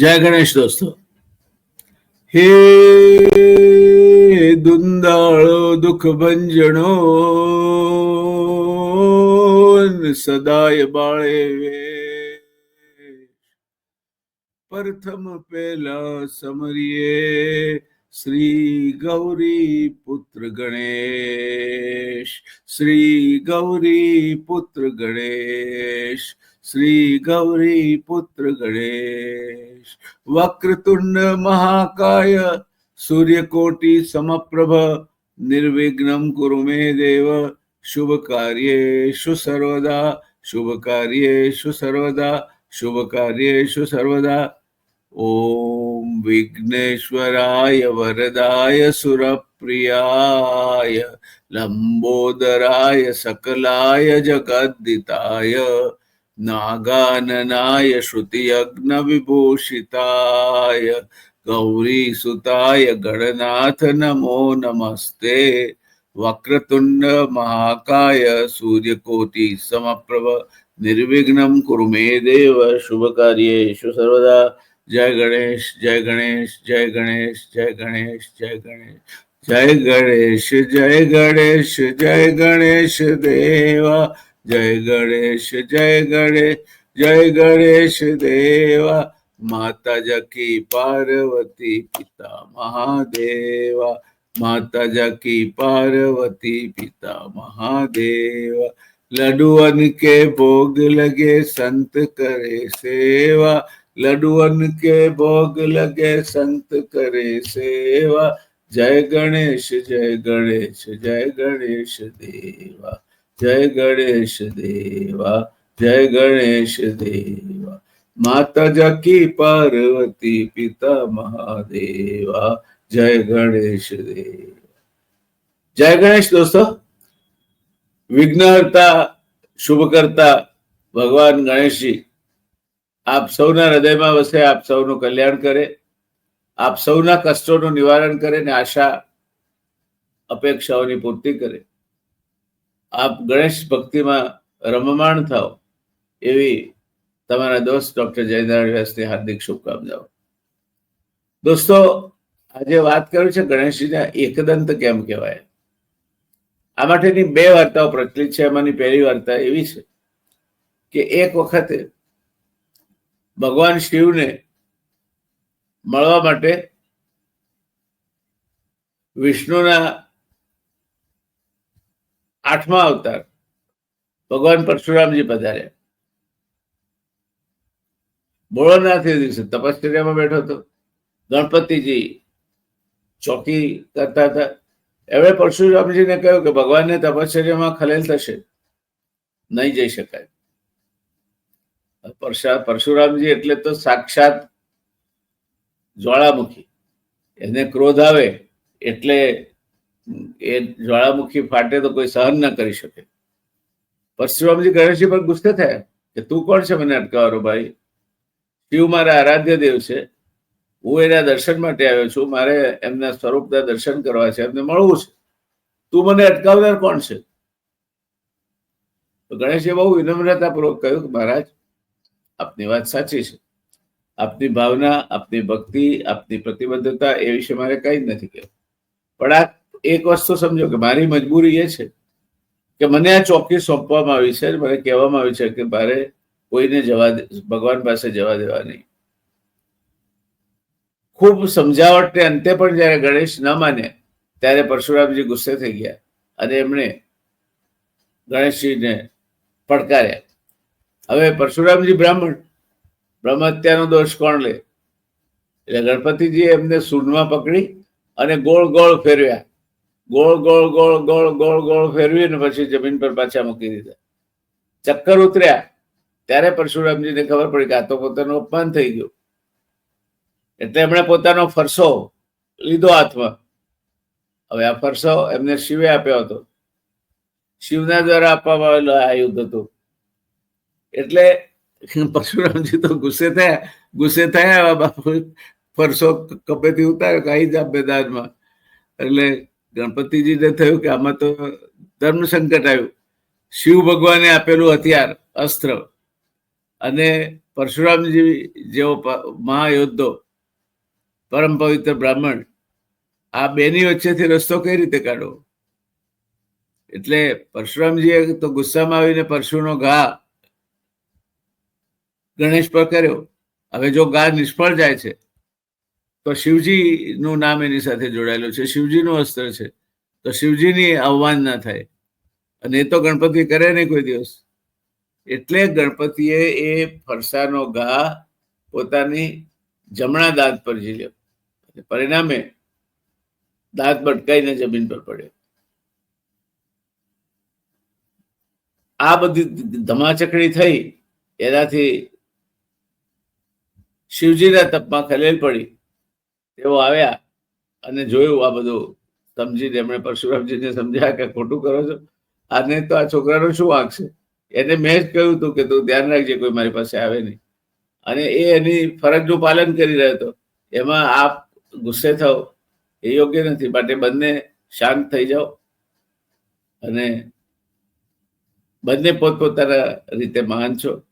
જય ગણેશ દોસ્તો હે દુંદાળો દુઃખ ભંજણો સદાય બાળે પ્રથમ પેલા સમરીએ શ્રી ગૌરી પુત્ર ગણેશ શ્રી ગૌરી પુત્ર ગણેશ શ્રી ગૌરી પુત્ર ગણેશ વક્રતુંડ મહાકાય સૂર્યકોટી સમપ્રભ નિર્વિઘ્નમ કુરુ મે દેવ શુભ કાર્યેશુ સર્વદા શુભ કાર્યેશુ સર્વદા શુભ કાર્યેશુ સર્વદા ઓમ વિઘ્નેશ્વરાય વરદાય સુરપ્રિયાય લંબોદરાય સકલાય જગદ્દિતાય નાગાનનાય શ્રુતિયજ્ઞ વિભૂષિતાય ગૌરીસુતાય ગણનાથ નમો નમસ્તે વક્રતુંડ મહાકાય સૂર્યકોટિ સમપ્રભ નિર્વિઘ્નમ કુરુ મે દેવ શુભ કાર્યેષુ સર્વદા જય ગણેશ જય ગણેશ જય ગણેશ જય ગણેશ જય ગણેશ જય ગણેશ જય ગણેશ જય ગણેશ દેવા જય ગણેશ જય ગણેશ જય ગણેશ દેવા. માતા જકી પાર્વતી પિતા મહાદેવા. માતા જકી પાર્વતી પિતા મહાદેવા. લડુઅન કે ભોગ લગે સંત કરે સેવા. લડુઅન કે ભોગ લગે સંત કરે સેવા. જય ગણેશ જય ગણેશ જય ગણેશ દેવા. જય ગણેશ દેવા, જય ગણેશ દેવા. માતા જકી પાર્વતી પિતા મહાદેવા, જય ગણેશ જય ગણેશ દોસ્તો. વિઘ્નહર્તા શુભ કરતા ભગવાન ગણેશજી, આપ સૌના હૃદયમાં વસે, આપ સૌનું કલ્યાણ કરે, આપ સૌના કષ્ટોનું નિવારણ કરે ને આશા અપેક્ષાઓની પૂર્તિ કરે. આપ ગણેશ ભક્તિમાં રમમાણ થાઓ એવી તમારા દોસ્ત ડોક્ટર જયનારાયણ વ્યાસની હાર્દિક શુભકામનાઓ. દોસ્તો, આજે વાત કરું છે ગણેશજીના એકદંત કેમ કહેવાય. આ માટેની બે વાર્તાઓ પ્રચલિત છે, એમાંની પહેલી વાર્તા એવી છે કે એક વખતે ભગવાન શિવને મળવા માટે વિષ્ણુના આઠમા અવતાર. ભગવાન પરશુરામજી પધાર્યા. ભોળોનાથ એ દિવસે તપશ્ચર્યામાં બેઠો હતો. ગણપતિજી ચોકી કરતા હતા. એમણે પરશુરામજીને કહ્યું કે ભગવાનને તપશ્ચર્યામાં ખલેલ થશે. નહીં જઈ શકાય. પરશુરામજી એટલે તો સાક્ષાત જ્વાળામુખી. એને ક્રોધ આવે એટલે એ જ્વાળામુખી ફાટે તો કોઈ સહન ન કરી શકે. પરશુરામજી ગણેશજી પર ગુસ્સે થયા? કે તું કોણ છે મને અટકાવવાનો ભાઈ? શિવ મારા આરાધ્ય દેવ છે. હું એના દર્શન માટે આવ્યો છું. મારે એમના સ્વરૂપના દર્શન કરવા છે. એમને મળવું છે. તું મને અટકાવનાર કોણ છે? તો ગણેશે બહુ વિનમ્રતાપૂર્વક કહ્યું કે, મહારાજ, આપની વાત સાચી છે. આપની ભાવના, આપની ભક્તિ, આપની પ્રતિબદ્ધતા એ વિશે મારે કઈ જ નથી કહેવું. પણ આ એક વસ્તુ સમજો કે મારી મજબૂરી એ છે કે મને આ ચોકી સોંપવામાં આવી છે મને કહેવામાં આવ્યું છે કે મારે કોઈને જવા ભગવાન પાસે જવા દેવા નહીં. ખૂબ સમજાવટને અંતે પણ જ્યારે ગણેશ ન માન્યા ત્યારે પરશુરામજી ગુસ્સે થઈ ગયા અને એમણે ગણેશજીને પડકાર્યા. હવે પરશુરામજી બ્રાહ્મણ, બ્રહ્મ હત્યાનો દોષ કોણ લે? એટલે ગણપતિજી એમને સૂંઢમાં પકડી અને ગોળ ગોળ ફેરવ્યા. ગોળ ગોળ ગોળ ગોળ ગોળ ગોળ ફેરવીને પછી જમીન પર પાછા મૂકી દીધા. ચક્કર ઉતર્યા. ત્યારે પરશુરામજીને ખબર પડી કે આ તો પોતાનું અપમાન થઈ ગયું. એટલે એમણે પોતાનો ફરસો લીધો હાથમાં. હવે આ ફરસો એમને શિવે આપ્યો હતો. શિવના દ્વારા આપવામાં આવેલો આ યુદ્ધ હતું. એટલે પરશુરામજી તો ગુસ્સે થયા. ગુસ્સે થયા બાપુ ફરસો કપેથી ઉતાર્યો કે અહીં જ મેદાનમાં. એટલે ગણપતિજીને થયું કે આમાં તો ધર્મ સંકટ આવ્યું. શિવ ભગવાને આપેલું હથિયાર, અસ્ત્ર અને પરશુરામજી જેવો મહાયોદ્ધો, પરમ પવિત્ર બ્રાહ્મણ, આ બેની વચ્ચેથી રસ્તો કઈ રીતે કાઢવો? એટલે પરશુરામજીએ તો ગુસ્સામાં આવીને પરશુનો ઘા ગણેશ પર કર્યો. હવે જો ઘા નિષ્ફળ જાય છે તો શિવજીનું નામ એની સાથે જોડાયેલું છે, શિવજીનું અસ્ત્ર છે. તો શિવજીની આવવાન ના થાય. અને એ તો ગણપતિ કરે નહીં કોઈ દિવસ. એટલે ગણપતિએ એ ફરસાનો ઘા પોતાની જમણા દાંત પર ઝીલ્યો પરિણામે દાંત બટકાઈને જમીન પર પડ્યો આ બધી ધમાચકડી થઈ, એનાથી શિવજીના તપમાં ખલેલ પડી. તેઓ આવ્યા અને જોયું આ બધું. સમજી એમણે પરશુરામજીને સમજ્યા કે ખોટું કરો છો? આને તો આ છોકરાનો શું વાંક છે? એને મેં જ કહ્યું હતું કે તું ધ્યાન રાખજે કોઈ મારી પાસે આવે નહીં. અને એ એની ફરજનું પાલન કરી રહ્યો હતો. એમાં આપ ગુસ્સે થાવ એ યોગ્ય નથી. માટે બંને શાંત થઈ જાઓ અને બંને પોતપોતાના રીતે મહાન છો.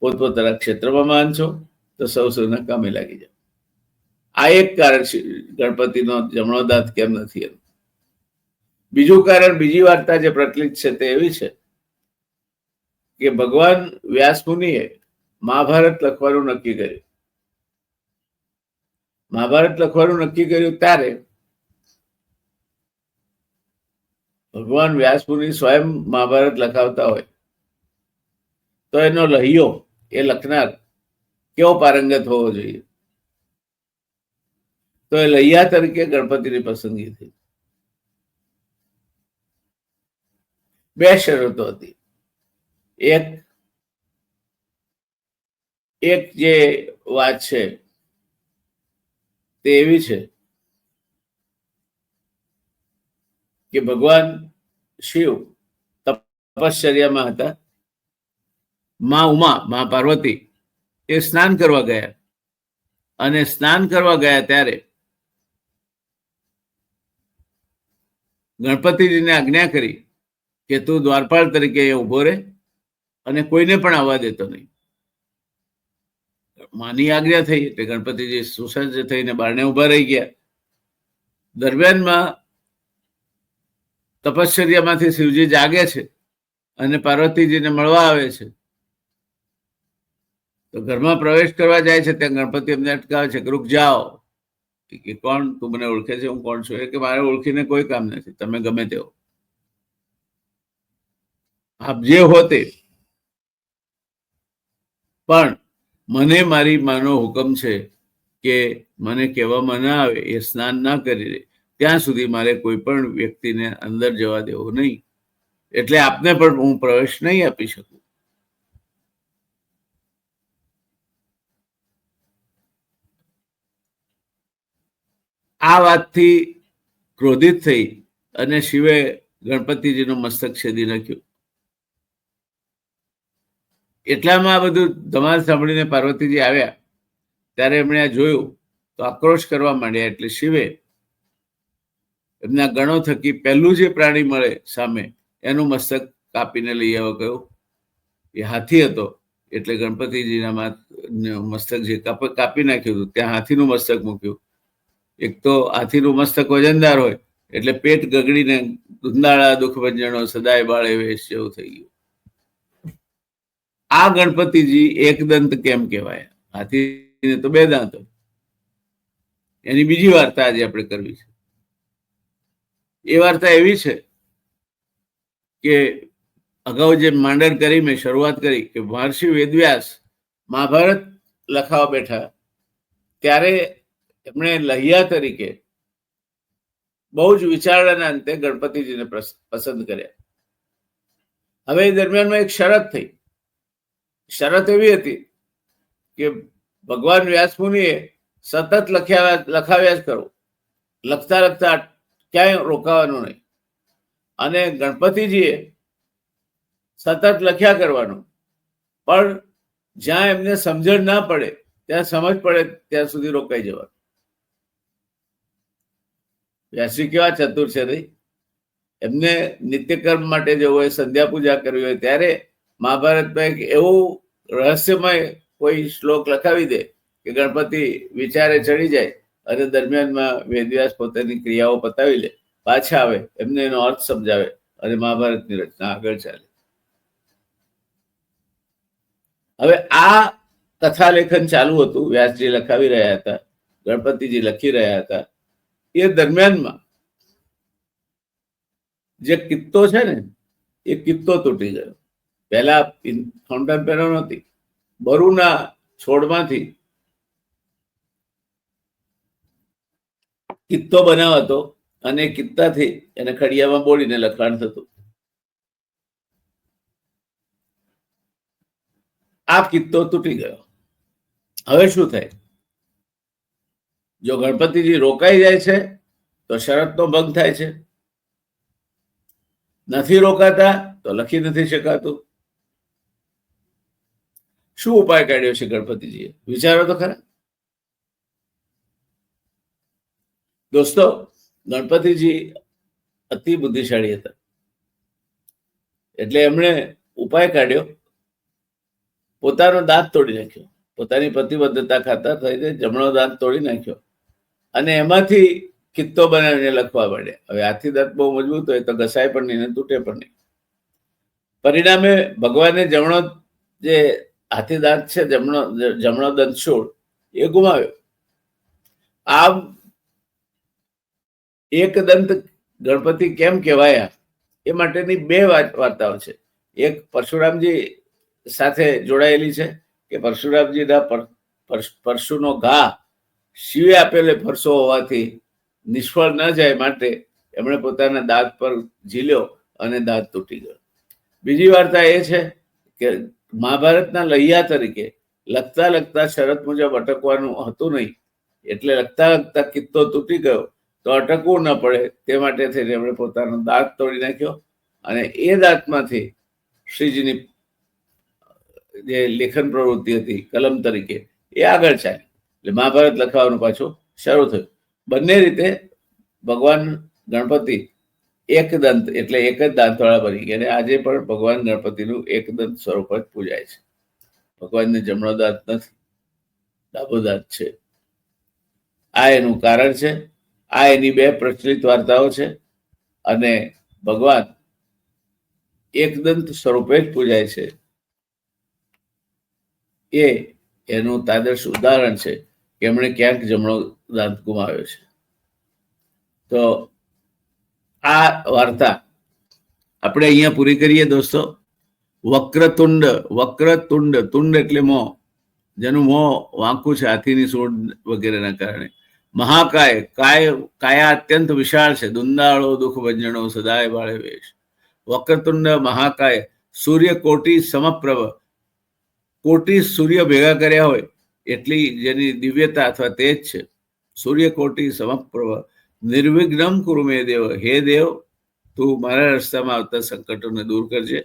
પોતપોતાના ક્ષેત્રમાં મહાન છો. તો સૌ સૌના કામે લાગી જાઓ. આ એક કારણ ગણપતિનો જમણો દાંત કેમ નથી બીજું કારણ, બીજી વાર્તા જે પ્રચલિત છે તે એવી છે કે ભગવાન વ્યાસ મુનિએ મહાભારત લખવાનું નક્કી કર્યું. મહાભારત લખવાનું નક્કી કર્યું ત્યારે ભગવાન વ્યાસ મુનિ સ્વયં મહાભારત લખાવતા હોય તો એનો લહિયો એ લખનાર કેવો પારંગત હોવો જોઈએ? તો એ લૈયા તરીકે ગણપતિની પસંદગી થઈ. બે શરતો હતી. એક એક જે વાત છે તે એવી છે કે ભગવાન શિવ તપશ્ચર્યામાં હતા. માં ઉમા, મા પાર્વતી એ સ્નાન કરવા ગયા અને સ્નાન કરવા ગયા ત્યારે ગણપતિજીને આજ્ઞા કરી કે તું દ્વારપાળ તરીકે ઊભો રહે અને કોઈને પણ આવવા દેતો નહીં. માની આજ્ઞા થઈ એટલે ગણપતિજી સુસજ્જ થઈને બારણે ઊભા રહી ગયા. દરમિયાનમાં તપશ્ચર્યામાંથી શિવજી જાગે છે અને પાર્વતીજીને મળવા આવે છે. તો ઘરમાં પ્રવેશ કરવા જાય છે, ત્યાં ગણપતિ એમને અટકાવે છે કે, રૂક જાઓ. કે કોણ? તું મને ઓળખે છે, હું કોણ છું? એ કે મારે ઓળખીને કોઈ કામ નથી, તમે ગમે તેવો આપ જે હો તે પણ મને મારી માનો હુકમ છે કે મને કહેવામાં ના આવે, એ સ્નાન ના કરી દે. ત્યાં સુધી મારે કોઈ પણ વ્યક્તિને અંદર જવા દેવો નહીં. એટલે આપને પણ હું પ્રવેશ નહીં આપી શકું. આ વાતથી ક્રોધિત થઈ અને શિવે ગણપતિજીનું મસ્તક છેદી નાખ્યું. એટલામાં આ બધું ધમાલ સાંભળીને પાર્વતીજી આવ્યા. ત્યારે એમણે આ જોયું તો આક્રોશ કરવા માંડ્યા એટલે શિવે એમના ગણો થકી પહેલું જે પ્રાણી મળે સામે એનું મસ્તક કાપીને લઈ આવવા કહ્યું. એ હાથી હતો એટલે ગણપતિજીના મસ્તક જે કાપી નાખ્યું હતું, ત્યાં હાથીનું મસ્તક મૂક્યું. એક તો હાથીનું મસ્તક વજનદાર હોય, એટલે પેટ ગગડીને ધુંધાળા દુઃખ ભંજનો સદાય બાળે વેશ જેવું થઈ ગયું. આ ગણપતિજી એક દંત કેમ કહેવાય? હાથીને તો બે દાંત એની બીજી વાર્તા આજે આપણે કરવી છે. એ વાર્તા એવી છે કે અગાઉ જે માંડણ કરી, મેં શરૂઆત કરી કે મહર્ષિ વેદવ્યાસ મહાભારત લખાવા બેઠા, ત્યારે એમણે લહિયા તરીકે બહુ જ વિચારણાના અંતે ગણપતિજીને પસંદ કર્યા. હવે એ દરમિયાનમાં એક શરત થઈ. શરત એવી હતી કે ભગવાન વ્યાસમુનિએ સતત લખ્યા, લખાવ્યા જ કરો. લખતા લખતા ક્યાંય રોકાવાનું નહીં. અને ગણપતિજીએ સતત લખ્યા કરવાનું. પણ જ્યાં એમને સમજણ ના પડે, ત્યાં સમજ પડે, ત્યાં સુધી રોકાઈ જવાનું. વ્યાસી કેવા ચતુર છે નહીં એમને નિત્યકર્મ માટે જવું હોય, સંધ્યા પૂજા કરવી હોય, ત્યારે મહાભારતમાં એક એવું રહસ્યમય કોઈ શ્લોક લખાવી દે કે ગણપતિ વિચારે ચડી જાય અને દરમિયાનમાં વેદવ્યાસ પોતાની ક્રિયાઓ પતાવી લે, પાછા આવે, એમને એનો અર્થ સમજાવે અને મહાભારતની રચના આગળ ચાલે. હવે આ કથા લેખન ચાલુ હતું, વ્યાસજી લખાવી રહ્યા હતા, ગણપતિજી લખી રહ્યા હતા એ દરમિયાનમાં જે કિત્તો છે ને, એ કિત્તો તૂટી ગયો. પહેલા ફાઉન્ટેન પેનો નથી બરુના છોડમાંથી કિત્તો બનાવાતો અને કિત્તાથી એને ખડિયામાં બોલીને લખાણ થતું. આ કિત્તો તૂટી ગયો. હવે શું થાય? જો ગણપતિજી રોકાઈ જાય છે, તો શરતનો ભંગ થાય છે. નથી રોકાતા, તો લખી નથી શકાતું. શું ઉપાય કાઢ્યો છે ગણપતિજીએ? વિચારો તો ખરા. દોસ્તો, ગણપતિજી અતિ બુદ્ધિશાળી હતા. એટલે એમણે ઉપાય કાઢ્યો. પોતાનો દાંત તોડી નાખ્યો. પોતાની પ્રતિબદ્ધતા ખાતર થઈને જમણો દાંત તોડી નાખ્યો. અને એમાંથી કિત્તો બનાવીને લખવા પડે હવે હાથી દાંત બહુ મજબૂત હોય તો ઘસાય પણ નહીં તૂટે પણ નહીં. પરિણામે ભગવાને જમણો જે હાથી દાંત છે, જમણો જમણો દંતશૂળ એ ગુમાવ્યો. આમ એક દંત ગણપતિ કેમ કહેવાયા? એ માટેની બે વાર્તાઓ છે. એક પરશુરામજી સાથે જોડાયેલી છે કે પરશુરામજીના પરશુનો ઘા શિવે આપેલો ફરસો હોવાથી નિષ્ફળ ન જાય માટે એમણે પોતાના દાંત પર ઝીલ્યો અને દાંત તૂટી ગયો. બીજી વાર્તા એ છે કે મહાભારતના લૈયા તરીકે લખતા લખતા શરત મુજબ અટકવાનું હતું નહીં. એટલે લખતા લખતા કિત્તો તૂટી ગયો તો અટકવું ન પડે તે માટે થઈને એમણે પોતાનો દાંત તોડી નાખ્યો અને એ દાંતમાંથી શ્રીજીની જે લેખન પ્રવૃત્તિ હતી કલમ તરીકે એ આગળ ચાલી. એટલે મહાભારત લખવાનું પાછું શરૂ થયું. બંને રીતે ભગવાન ગણપતિ એક દંત એટલે એક જ દાંતવાળા બની ગયા અને આજે પણ ભગવાન ગણપતિનું એક દંત સ્વરૂપ જ પૂજાય છે. ભગવાનને જમણો દાંત નથી, ડાબો દાંત છે. આ એનું કારણ છે, આ એની બે પ્રચલિત વાર્તાઓ છે અને ભગવાન એકદંત સ્વરૂપે જ પૂજાય છે. એ એનું તાદર્શ ઉદાહરણ છે. એમણે ક્યાંક જમણો દાંત ગુમાવ્યો છે. તો આ વાર્તા આપણે અહીંયા પૂરી કરીએ દોસ્તો. વક્રતુંડ વક્રતુંડ, તુંડ એટલે મોં. જેનું મોં વાંકું છે, હાથીની સોડ વગેરેના કારણે. મહાકાય, કાય, કાયા અત્યંત વિશાળ છે. દુંદાળો દુઃખ ભંજણો સદાય બાળે વેશ. વક્રતુંડ, મહાકાય સૂર્ય કોટી સમપ્રભ. કોટી સૂર્ય ભેગા કર્યા હોય એટલી જેની દિવ્યતા અથવા તેજ છે. સૂર્ય કોટી સમપ્રભ, નિર્વિઘ્નમ કુરુ મે દેવ, હે દેવ, તું મારા રસ્તામાં આવતા સંકટોને દૂર કરજે.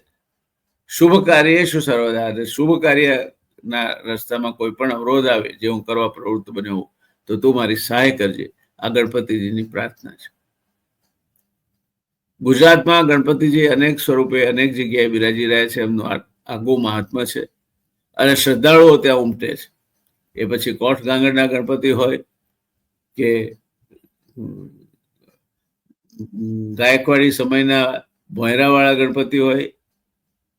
શુભ કાર્ય શું સર્વદા શુભ કાર્યના રસ્તામાં કોઈ પણ અવરોધ આવે જે હું કરવા પ્રવૃત્ત બન્યો તો તું મારી સહાય કરજે. આ ગણપતિજીની પ્રાર્થના છે. ગુજરાતમાં ગણપતિજી અનેક સ્વરૂપે, અનેક જગ્યાએ બિરાજી રહ્યા છે. એમનું આગવું મહાત્મા છે. અને શ્રદ્ધાળુઓ ત્યાં ઉમટે છે. એ પછી કોઠ ગાંગડના ગણપતિ હોય કે ગાયકવાડી સમયના ભોયરાવાળા ગણપતિ હોય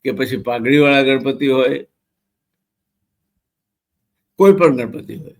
કે પછી પાઘડીવાળા ગણપતિ હોય, કોઈ પણ ગણપતિ હોય.